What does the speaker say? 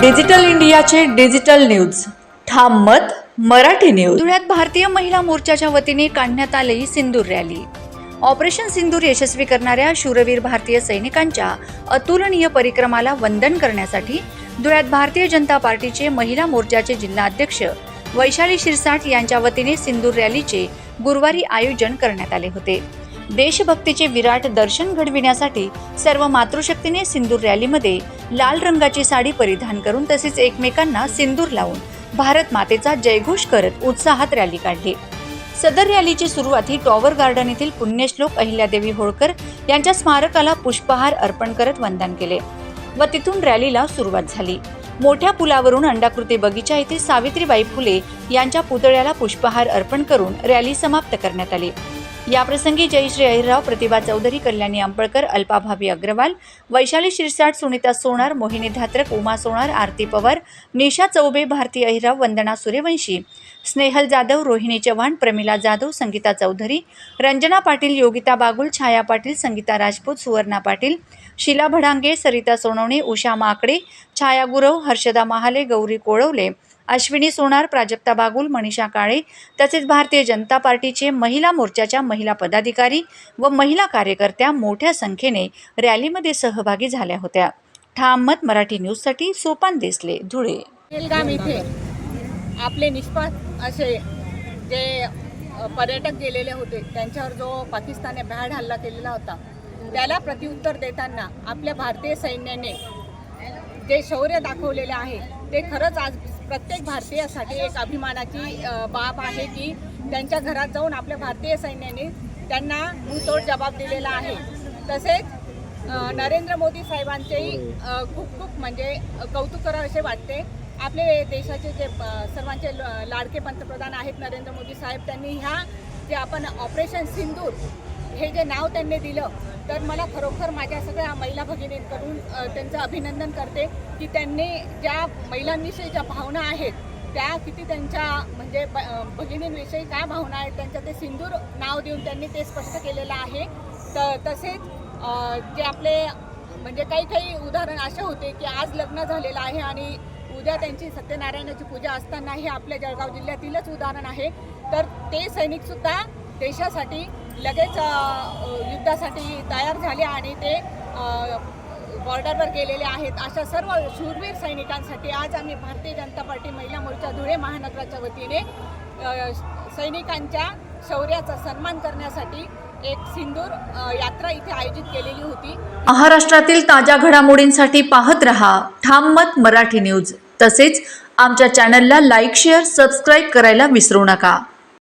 Digital इंडियाचे digital news. ठाम मत मराठी न्यूज. धुळ्यात भारतीय महिला मोर्चाच्या वतीने काढण्यात आलेली सिंदूर रॅली. ऑपरेशन सिंदूर यशस्वी करणाऱ्या शूरवीर भारतीय सैनिकांच्या अतुलनीय परिक्रमाला वंदन करण्यासाठी धुळ्यात भारतीय जनता पार्टीचे महिला मोर्चाचे जिल्हाध्यक्ष वैशाली शिरसाट यांच्या वतीने सिंदूर रॅलीचे गुरुवारी आयोजन करण्यात आले होते. देशभक्तीचे विराट दर्शन घडविण्यासाठी सर्व मातृशक्तीने सिंदूर रॅलीमध्ये लाल रंगाची साडी परिधान करून तसेच एकमेकांना सिंदूर लावून भारत मातेचा जयघोष करत उत्साहात रॅली काढली. सदर रॅलीची सुरुवात ही टॉवर गार्डन येथील पुण्यश्लोक अहिल्यादेवी होळकर यांच्या स्मारकाला पुष्पहार अर्पण करत वंदन केले व तिथून रॅलीला सुरुवात झाली. मोठ्या पुलावरून अंडाकृती बगीचा येथे सावित्रीबाई फुले यांच्या पुतळ्याला पुष्पहार अर्पण करून रॅली समाप्त करण्यात आली. याप्रसंगी जयश्री अहिरराव प्रतिभा चौधरी कल्याणी आंबळकर अल्पाभावी अग्रवाल वैशाली शिरसाट सुनीता सोनार मोहिनी धात्रक उमा सोनार आरती पवार निशा चौबे भारती अहिराव वंदना सूर्यवंशी स्नेहल जाधव रोहिणी चव्हाण प्रमिला जाधव संगीता चौधरी रंजना पाटील योगिता बागुल छाया पाटील संगीता राजपूत सुवर्णा पाटील शिला भडांगे सरिता सोनवणे उषा माकडे छाया गुरव हर्षदा महाले गौरी कोळवले अश्विनी सोनार प्राजक्ता बागुल मनीषा काळे तसेच भारतीय जनता पार्टीचे महिला मोर्चाच्या महिला पदाधिकारी व महिला कार्यकर्त्या मोठ्या संख्येने रॅलीमध्ये सहभागी झाल्या होत्या. ठाम मत मराठी न्यूजसाठी सोपान देसले धुळे. बेलगाम आपले निष्पाप असे जे पर्यटक गेलेले होते त्यांच्यावर जो पाकिस्तानने भ्याड हल्ला केलेला होता त्याला प्रत्युत्तर देताना आपल्या भारतीय सैन्याने जे शौर्य दाखवलेले आहे ते खरंच आज प्रत्येक भारतीयासाठी एक अभिमानाची बाब आहे की त्यांच्या घरात जाऊन आपल्या भारतीय सैन्याने त्यांना मुतोड जबाब दिलेला आहे. तसेच नरेंद्र मोदी साहेबांचेही खूप खूप म्हणजे कौतुक करावं असे वाटते. आपले देशाचे जे सर्वांचे ल- लाडके पंतप्रधान आहेत नरेंद्र मोदी साहेब त्यांनी ह्या जे आपण ऑपरेशन सिंदूर हे जे नाव त्यांनी दिलं तर मला खरोखर माझ्या सगळ्या महिला भगिनींकडून त्यांचं अभिनंदन करते की त्यांनी ज्या महिलांविषयी ज्या भावना आहेत त्या किती त्यांच्या म्हणजे ब- भगिनींविषयी काय भावना आहेत त्यांच्या ते सिंदूर नाव देऊन त्यांनी ते स्पष्ट केलेलं आहे. त तसेच जे आपले म्हणजे काही काही उदाहरण असे होते की आज लग्न झालेलं आहे आणि उद्या त्यांची सत्यनारायणाची पूजा असताना हे आपल्या जळगाव जिल्ह्यातीलच उदाहरण आहे. तर ते सैनिकसुद्धा देशासाठी लगेच युद्धासाठी तयार झाले आणि ते बॉर्डरवर गेलेले आहेत. अशा सर्व शूरवीर सैनिकांसाठी आज आम्ही भारतीय जनता पार्टी महिला मोर्चा धुळे महानगराच्या वतीने सैनिकांच्या शौर्याचा सन्मान करण्यासाठी एक सिंदूर यात्रा इथे आयोजित केलेली होती. महाराष्ट्रातील ताज्या घडामोडींसाठी पाहत रहा ठाम मत मराठी न्यूज. तसेच आमच्या चॅनलला लाईक शेअर सबस्क्राईब करायला विसरू नका.